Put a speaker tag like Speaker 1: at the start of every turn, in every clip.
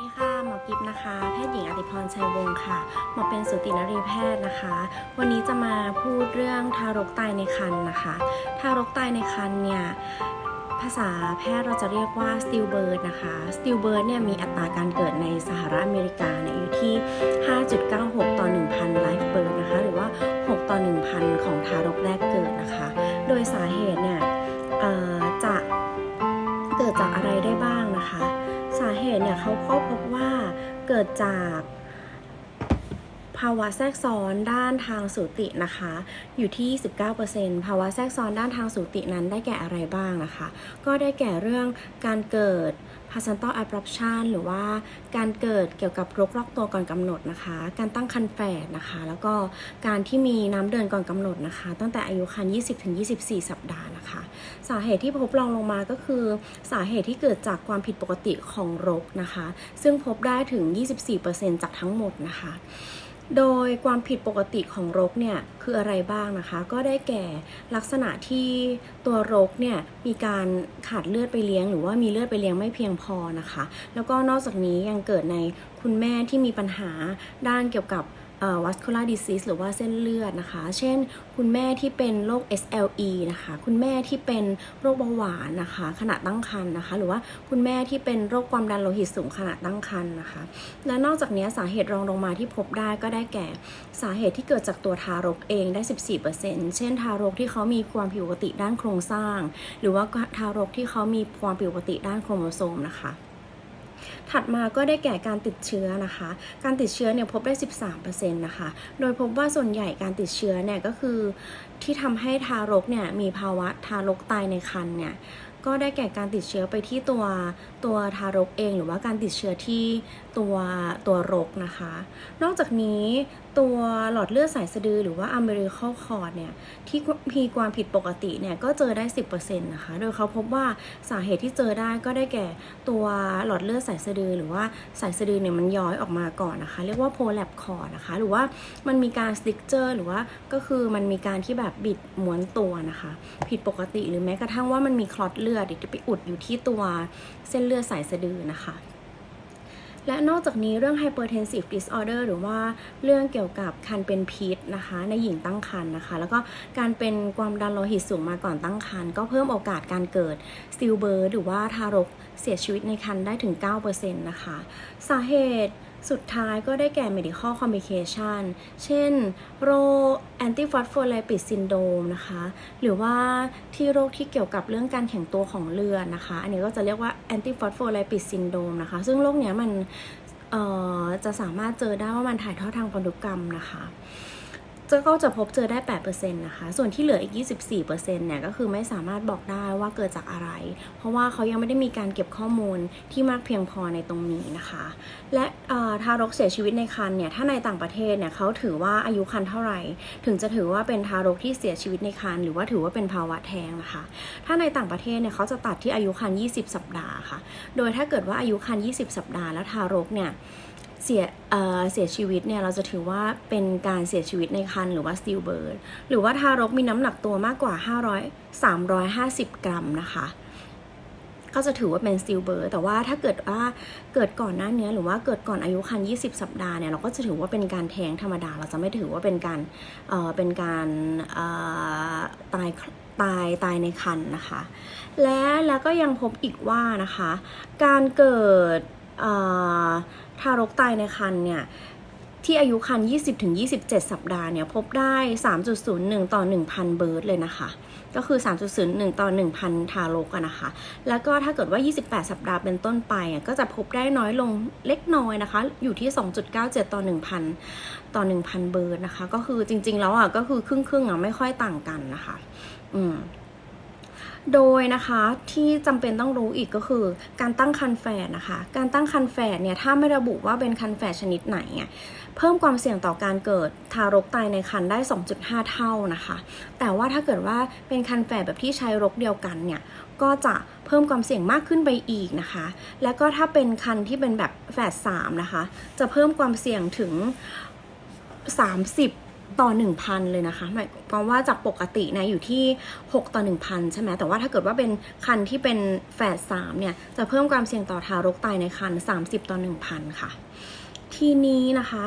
Speaker 1: ดีค่ะ หมอกิฟนะคะ แพทย์หญิงอติพรชัยวงศ์ค่ะ หมอเป็นสูตินรีแพทย์นะคะ วันนี้จะมาพูดเรื่องทารกตายในครรภ์นะคะ ทารกตายในครรภ์เนี่ย ภาษาแพทย์เราจะเรียกว่า stillbirth นะคะ stillbirth เนี่ยมีอัตราการเกิดในสหรัฐอเมริกาเนี่ยอยู่ที่ 5.96าวะแทรกซ้อนด้านทางสูตินะคะ อยู่ที่ 19%ภาวะแทรกซ้อนด้านทางสูตินั้นได้แก่อะไรบ้างนะคะ ก็ได้แก่เรื่องการเกิด placental abruption หรือว่าการเกิดเกี่ยวกับรครอกตัวก่อนกำหนดนะคะ การตั้งครรภ์แฝดนะคะ แล้วก็การที่มีน้ำเดินก่อนกำหนดนะคะ ตั้งแต่อายุครรภ์20-24 สัปดาห์นะคะ สาเหตุที่พบรองลงมาก็คือ สาเหตุที่เกิดจากความผิดปกติของรกนะคะ ซึ่งพบได้ถึง 24%จากทั้งหมดนะคะ โดยความผิดปกติของรกเนี่ยคืออะไรบ้างนะคะ ก็ได้แก่ลักษณะที่ตัวรกเนี่ยมีการขาดเลือดไปเลี้ยง หรือว่ามีเลือดไปเลี้ยงไม่เพียงพอนะคะ แล้วก็นอกจากนี้ยังเกิดในคุณแม่ที่มีปัญหาด้านเกี่ยวกับ vascular disease หรือว่าเส้นเลือดนะคะ เช่น คุณแม่ที่เป็นโรค SLE นะคะ คุณแม่ที่เป็นโรคเบาหวานนะคะ ขณะตั้งครรภ์นะคะ หรือว่าคุณแม่ที่เป็นโรคความดันโลหิตสูงขณะตั้งครรภ์นะคะ และนอกจากนี้สาเหตุรองลงมาที่พบได้ก็ได้แก่สาเหตุที่เกิดจากตัวทารกเองได้ 14%เช่น ทารกที่เขามีความผิดปกติด้านโครงสร้าง หรือว่าทารกที่เขามีความผิดปกติด้านโครโมโซมนะคะ ถัดมาก็ได้แก่การติดเชื้อนะคะ การติดเชื้อเนี่ยพบได้ 13%นะคะ โดยพบว่าส่วนใหญ่การติดเชื้อเนี่ยก็คือที่ทำให้ทารกเนี่ยมีภาวะทารกตายในครรภ์เนี่ยก็ได้แก่การติดเชื้อไปที่ตัวตัวทารกเอง หรือว่าการติดเชื้อที่ตัวตัวรกนะคะ นอกจากนี้ตัวหลอดเลือดสายสะดือหรือว่า umbilical cord เนี่ยที่มีความผิดปกติเนี่ยก็เจอได้ 10%นะคะ โดยเขาพบว่าสาเหตุที่เจอได้ก็ได้แก่ตัวหลอดเลือดสายสะดือหรือว่าสายสะดือเนี่ยมันย้อยออกมาก่อนนะคะ เรียกว่าโพแลบคอร์นะคะ หรือว่ามันมีการสติ๊กเจอร์หรือว่าก็คือมันมีการที่แบบบิดม้วนตัวนะคะ ผิดปกติหรือแม้กระทั่งว่ามันมีคลอตเลือดที่ไปอุดอยู่ที่ตัวเส้นเลือดสายสะดือนะคะ และนอกจากนี้เรื่อง hypertensive disorder หรือว่าเรื่องเกี่ยวกับคันเป็นพิษนะคะ ในหญิงตั้งครรภ์นะคะ แล้วก็การเป็นความดันโลหิตสูงมาก่อนตั้งครรภ์ก็เพิ่มโอกาสการเกิดซิลเบอร์หรือว่าทารกเสียชีวิตในครรภ์ได้ถึง 9%นะคะ สาเหตุ สุดท้ายก็ได้แก่ medical complication เช่น โรค antiphospholipid syndrome นะคะ หรือว่าที่โรคที่เกี่ยวกับเรื่องการแข็งตัวของเลือดนะคะ อันนี้ก็จะเรียกว่า antiphospholipid syndrome นะคะ ซึ่งโรคเนี้ยมันเอ่อจะสามารถเจอได้ว่ามันถ่ายทอดทางพันธุกรรมนะคะ จะก็จะพบเจอได้ 8%นะคะ ส่วนที่เหลืออีก 24%เนี่ยก็คือไม่สามารถบอกได้ว่าเกิดจากอะไร เพราะว่าเขายังไม่ได้มีการเก็บข้อมูลที่มากเพียงพอในตรงนี้นะคะ และทารกเสียชีวิตในครรภ์เนี่ย ถ้าในต่างประเทศเนี่ยเขาถือว่าอายุครรภ์เท่าไหร่ ถึงจะถือว่าเป็นทารกที่เสียชีวิตในครรภ์หรือว่าถือว่าเป็นภาวะแท้งนะคะ ถ้าในต่างประเทศเนี่ยเขาจะตัดที่อายุครรภ์20 สัปดาห์ค่ะ โดยถ้าเกิดว่าอายุครรภ์20 สัปดาห์แล้วทารกเนี่ย เสียเเสียชีวิตเนี่ยเราจะถือว่าเป็นการเสียชีวิตในครรภ์หรือว่า stillbirth หรือว่าทารกมีน้ำหนักตัวมากกว่า 500 350 กรัมนะคะก็จะถือว่าเป็น stillbirth แต่ว่าถ้าเกิดว่าเกิดก่อนหน้านี้หรือว่าเกิดก่อนอายุครรภ์20 สัปดาห์เนี่ยเราก็จะถือว่าเป็นการแท้งธรรมดา เราจะไม่ถือว่าเป็นการเอ่อเป็นการเอ่อตายตายตายในครรภ์นะคะ และแล้วก็ยังพบอีกว่านะคะ การเกิดเอ่อ ทารกตายในครรภ์เนี่ยที่อายุครรภ์20-27 สัปดาห์เนี่ยพบได้ 3.01 ต่อ 1,000 เบิร์ดเลยนะคะ ก็คือ 3.01 ต่อ 1,000 ทารกนะคะ แล้วก็ถ้าเกิดว่า 28 สัปดาห์เป็นต้นไปอะก็จะพบได้น้อยลงเล็กน้อยนะคะ อยู่ที่ 2.97 ต่อ 1,000 ต่อ 1,000 เบิร์ดนะคะ ก็คือจริงๆ แล้วอะก็คือครึ่งๆอะไม่ค่อยต่างกันนะคะ อืม โดยนะคะที่จำเป็นต้องรู้อีกก็คือ การตั้งครรภ์แฝดนะคะ การตั้งครรภ์แฝดเนี่ยถ้าไม่ระบุว่าเป็นครรภ์แฝดชนิดไหนอะเพิ่มความเสี่ยงต่อการเกิดทารกตายในครรภ์ได้ 2.5 เท่านะคะ แต่ว่าถ้าเกิดว่าเป็นครรภ์แฝดแบบที่ใช้รกเดียวกันเนี่ยก็จะเพิ่มความเสี่ยงมากขึ้นไปอีกนะคะ แล้วก็ถ้าเป็นครรภ์ที่เป็นแบบแฝด3นะคะ จะเพิ่มความเสี่ยงถึง 30 ต่อ 1,000 เลยนะคะ หมายความว่าจากปกตินะอยู่ที่ 6 ต่อ 1,000 ใช่ไหมแต่ว่าถ้าเกิดว่าเป็นคันที่เป็นแฝด3เนี่ย จะเพิ่มความเสี่ยงต่อทารกตายในคัน30 ต่อ 1,000 ค่ะ ทีนี้นะคะ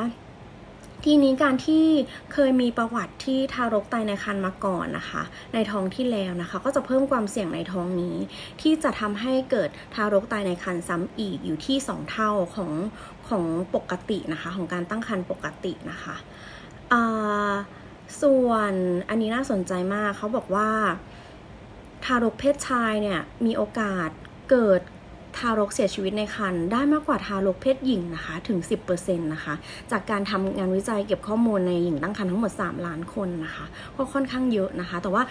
Speaker 1: ทีนี้การที่เคยมีประวัติที่ทารกตายในครรภ์มาก่อนนะคะ ในท้องที่แล้วนะคะ ก็จะเพิ่มความเสี่ยงในท้องนี้ ที่จะทำให้เกิดทารกตายในครรภ์ซ้ำอีกอยู่ที่ 2 เท่าของของปกตินะคะ ของการตั้งครรภ์ปกตินะคะ ส่วนอันนี้น่าสนใจมากเขาบอกว่า ทารกเพศชายเนี่ยมีโอกาสเกิดทารกเสียชีวิตในครรภ์ได้มากกว่าทารกเพศหญิงนะคะถึง 10%นะคะ จากการทำงานวิจัยเก็บข้อมูลในหญิงตั้งครรภ์ทั้งหมด 3 ล้านคนนะคะ ก็ค่อนข้างเยอะนะคะ แต่ว่า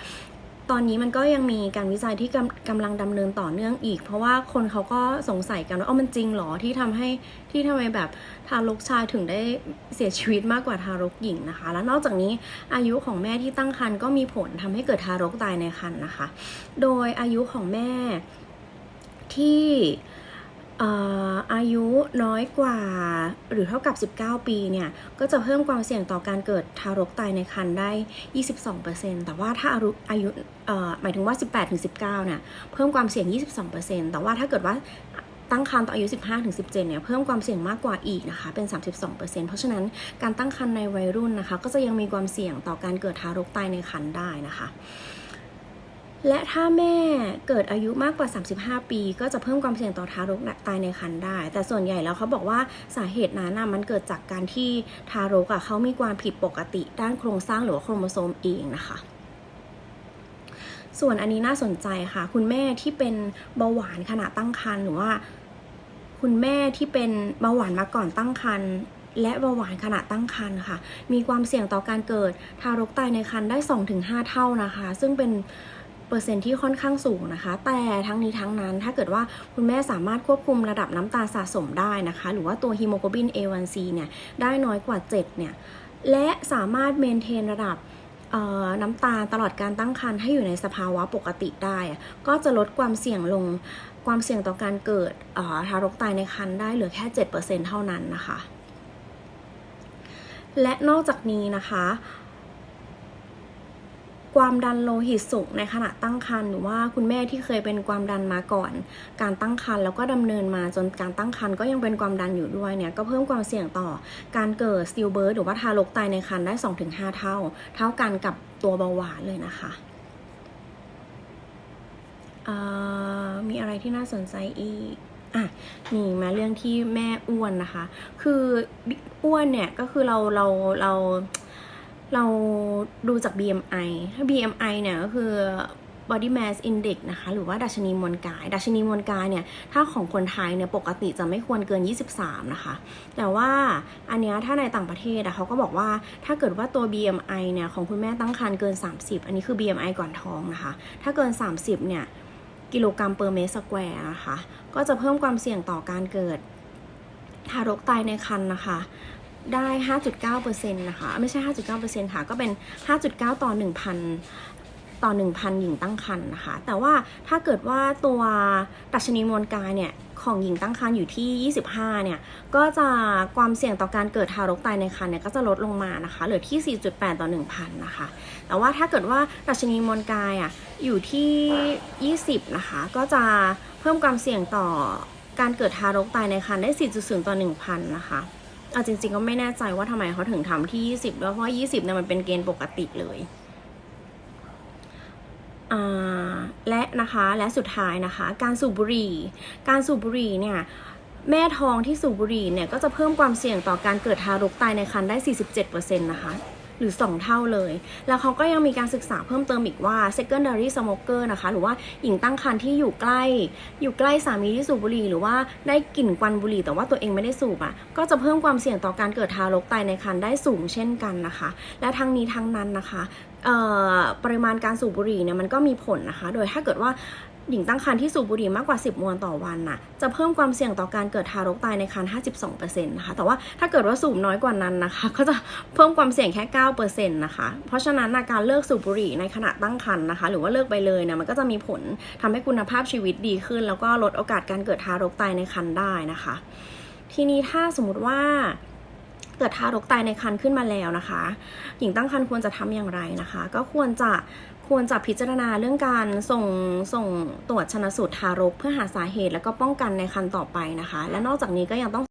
Speaker 1: ตอนนี้มันก็ยังมีการวิจัยที่กำกำลังดำเนินต่อเนื่องอีก เพราะว่าคนเขาก็สงสัยกันว่าอ๋อมันจริงเหรอที่ทำให้ที่ทำไมแบบทารกชายถึงได้เสียชีวิตมากกว่าทารกหญิงนะคะ แล้วนอกจากนี้อายุของแม่ที่ตั้งครรภ์ก็มีผลทำให้เกิดทารกตายในครรภ์นะคะ โดยอายุของแม่ที่ อายุน้อยกว่าหรือเท่ากับ 19 ปีเนี่ย ก็จะเพิ่มความเสี่ยงต่อการเกิดทารกตายในครรภ์ได้ 22%แต่ว่าถ้าอายุอายุเอ่อหมายถึงว่า 18-19 เนี่ย เพิ่มความเสี่ยง 22%แต่ว่าถ้าเกิดว่าตั้งครรภ์ตอนอายุ 15-17 เนี่ยเพิ่มความเสี่ยงมากกว่าอีกนะคะ เป็น 32%เพราะฉะนั้นการตั้งครรภ์ในวัยรุ่นนะคะ ก็จะยังมีความเสี่ยงต่อการเกิดทารกตายในครรภ์ได้นะคะ และถ้าแม่เกิดอายุมากกว่า 35 ปี ก็จะเพิ่มความเสี่ยงต่อทารกตายในครรภ์ได้ แต่ส่วนใหญ่แล้วเขาบอกว่าสาเหตุนั้นนะมันเกิดจากการที่ทารกอะเขามีความผิดปกติด้านโครงสร้างหรือว่าโครโมโซมเองนะคะ ส่วนอันนี้น่าสนใจค่ะ คุณแม่ที่เป็นเบาหวานขณะตั้งครรภ์หรือว่า คุณแม่ที่เป็นเบาหวานมาก่อนตั้งครรภ์และเบาหวานขณะตั้งครรภ์ค่ะ มีความเสี่ยงต่อการเกิดทารกตายในครรภ์ได้ 2-5 เท่านะคะ ซึ่งเป็น เปอร์เซ็นที่ค่อนข้างสูงนะคะ แต่ทั้งนี้ทั้งนั้นถ้าเกิดว่าคุณแม่สามารถควบคุมระดับน้ำตาลสะสมได้นะคะ หรือว่าตัวฮีโมโกลบิน A1C เนี่ยได้น้อยกว่า 7 เนี่ย และสามารถเมนเทนระดับน้ำตาลตลอดการตั้งครรภ์ให้อยู่ในสภาวะปกติได้ ก็จะลดความเสี่ยงลงความเสี่ยงต่อการเกิดทารกตายในครรภ์ได้เหลือแค่ 7%เท่านั้นนะคะ และนอกจากนี้นะคะ ความดันโลหิตสูงในขณะตั้งครรภ์หรือว่าคุณแม่ที่เคยเป็นความดันมาก่อน การตั้งครรภ์แล้วก็ดำเนินมาจนการตั้งครรภ์ก็ยังเป็นความดันอยู่ด้วยเนี่ยก็เพิ่มความเสี่ยงต่อการเกิดสติลเบิร์ดหรือว่าทารกตายในครรภ์ได้ 2-5 เท่า เท่ากันกับตัวเบาหวานเลยนะคะมีอะไรที่น่าสนใจอีกอะนี่มาเรื่องที่แม่อ้วนนะคะ คืออ้วนเนี่ยก็คือเราเราเราเรา เราดูจาก BMI ถ้า BMI เนี่ยก็คือ body mass index นะคะ หรือว่าดัชนีมวลกาย ดัชนีมวลกายเนี่ย ถ้าของคนไทยเนี่ย ปกติจะไม่ควรเกิน 23 นะคะ แต่ว่าอันเนี้ยถ้าในต่างประเทศอะเขาก็บอกว่าถ้าเกิดว่าตัว BMI เนี่ย ของคุณแม่ตั้งครรภ์เกิน 30 อันนี้คือ BMI ก่อนท้องนะคะ ถ้าเกิน 30 เนี่ย กิโลกรัมเปอร์เมตรสแควร์นะคะ ก็จะเพิ่มความเสี่ยงต่อการเกิดทารกตายในครรภ์นะคะ ได้ 5.9%นะคะ ไม่ใช่ 5.9%ค่ะ ก็เป็น 5.9 ต่อ 1,000 ต่อ 1,000 หญิงตั้งครรภ์นะคะ แต่ว่าถ้าเกิดว่าตัวดัชนีมวลกายเนี่ยของหญิงตั้งครรภ์อยู่ที่ 25 เนี่ย ก็จะความเสี่ยงต่อการเกิดทารกตายในครรภ์เนี่ยก็จะลดลงมานะคะ เหลือที่ 4.8 ต่อ 1,000 นะคะ แต่ว่าถ้าเกิดว่าดัชนีมวลกายอะอยู่ที่ 20 นะคะ ก็จะเพิ่มความเสี่ยงต่อการเกิดทารกตายในครรภ์ได้ 4.0 ต่อ 1,000 นะคะ เอาจริง ๆ ก็ไม่แน่ใจว่าทำไมเขาถึงทำที่20ด้วยเพราะว่า20เนี่ยมันเป็นเกณฑ์ปกติเลยอ่าและนะคะและสุดท้ายนะคะ การสูบบุหรี่ การสูบบุหรี่เนี่ยแม่ท้องที่สูบบุหรี่เนี่ยก็จะเพิ่มความเสี่ยงต่อการเกิดทารกตายในครรภ์ได้ 47%นะคะ หรือ 2 เท่าเลย แล้วเขาก็ยังมีการศึกษาเพิ่มเติมอีกว่า secondary smoker นะคะ หรือว่าหญิงตั้งครรภ์ที่อยู่ใกล้ อยู่ใกล้สามีที่สูบบุหรี่หรือว่าได้กลิ่นควันบุหรี่แต่ว่าตัวเองไม่ได้สูบอะก็จะเพิ่มความเสี่ยงต่อการเกิดทารกตายในครรภ์ได้สูงเช่นกันนะคะ และทั้งนี้ทั้งนั้นนะคะ ปริมาณการสูบบุหรี่เนี่ยมันก็มีผลนะคะ โดยถ้าเกิดว่าหญิงตั้งครรภ์ที่สูบบุหรี่มากกว่า 10 มวนต่อวันน่ะ จะเพิ่มความเสี่ยงต่อการเกิดทารกตายในครรภ์52%นะคะ แต่ว่าถ้าเกิดว่าสูบน้อยกว่านั้นนะคะ ก็จะเพิ่มความเสี่ยงแค่ 9%นะคะ เพราะฉะนั้นการเลิกสูบบุหรี่ในขณะตั้งครรภ์นะคะ หรือว่าเลิกไปเลยเนี่ยมันก็จะมีผลทำให้คุณภาพชีวิตดีขึ้น แล้วก็ลดโอกาสการเกิดทารกตายในครรภ์ได้นะคะ ทีนี้ถ้าสมมติว่า เกิดทารกตายในครรภ์ขึ้นมาแล้วนะคะ หญิงตั้งครรภ์ควรจะทำอย่างไรนะคะ ก็ควรจะควรจะพิจารณาเรื่องการส่งส่งตรวจชนสูตรทารกเพื่อหาสาเหตุ แล้วก็ป้องกันในครรภ์ต่อไปนะคะ และนอกจากนี้ก็ยังต้อง